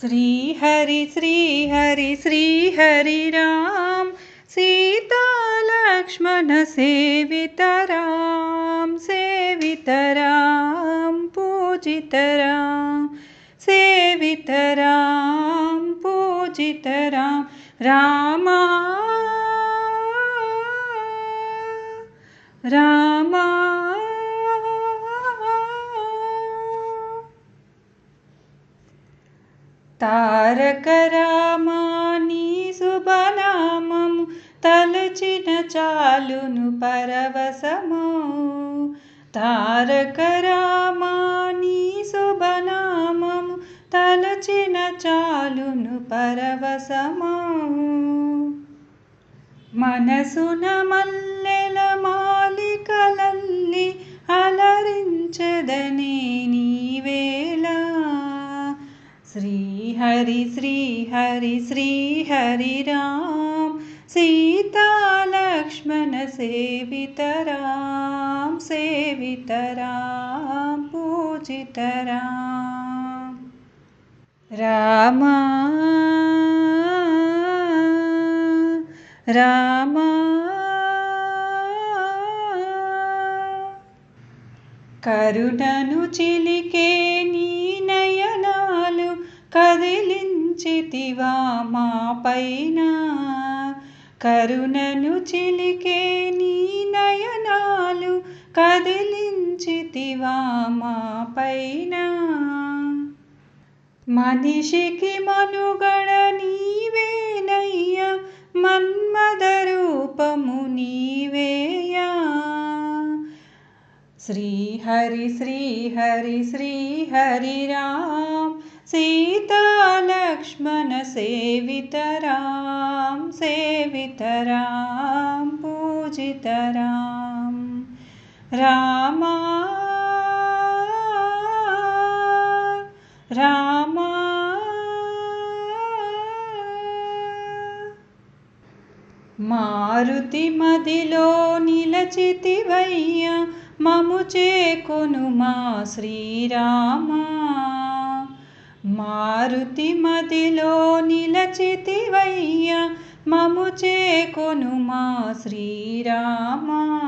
श्री हरि श्री हरि श्री हरि राम। सीता लक्ष्मण सेवितराम सेवितराम पूजितराम सेवितराम पूजितराम रामा रामा। తారక రామాని శుభనామము తలచిన చాలును పరవశము. తారక రామాని శుభనామము తలచిన చాలును పరవశము. మనసున మల్లెల మాలికలల్లి అలరించదని हरि श्री हरि श्री हरि राम। सीतालक्ष्मण सेवितराम सेवितराम पूजितराम राम राम। राम। करुडनुचिलिके निनयना కదిలించితివా మా పైన కరుణను చిలికే నీ నయనాలు కదిలించితివా మా పైన మనిషికి మనుగడ నీవేనయ్యా మన్మద రూపము నీవేయా. శ్రీహరి శ్రీహరి శ్రీహరి రామ్ सीतालक्ष्मणसेवितरां सेवितरां पूजितरां। रामा राम। मारुतिमदिलो नीलचितिवैया ममुचे कोनुमा श्रीरामा। మారుతి మదిలో నిలచితివయ్య మము చేకొను మా శ్రీరామా.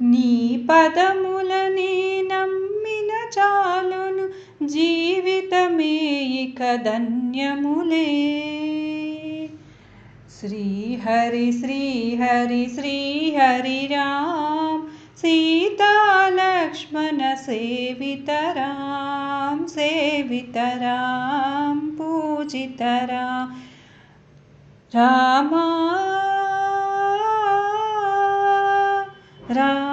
నీ పదములనే నమ్మిన చాలును జీవితమే ఇక ధన్యములే. శ్రీహరి శ్రీహరి శ్రీహరి రామ్ శ్రీ लक्ष्मणसेवितरां सेवितरां पूजितरा। रामा राम।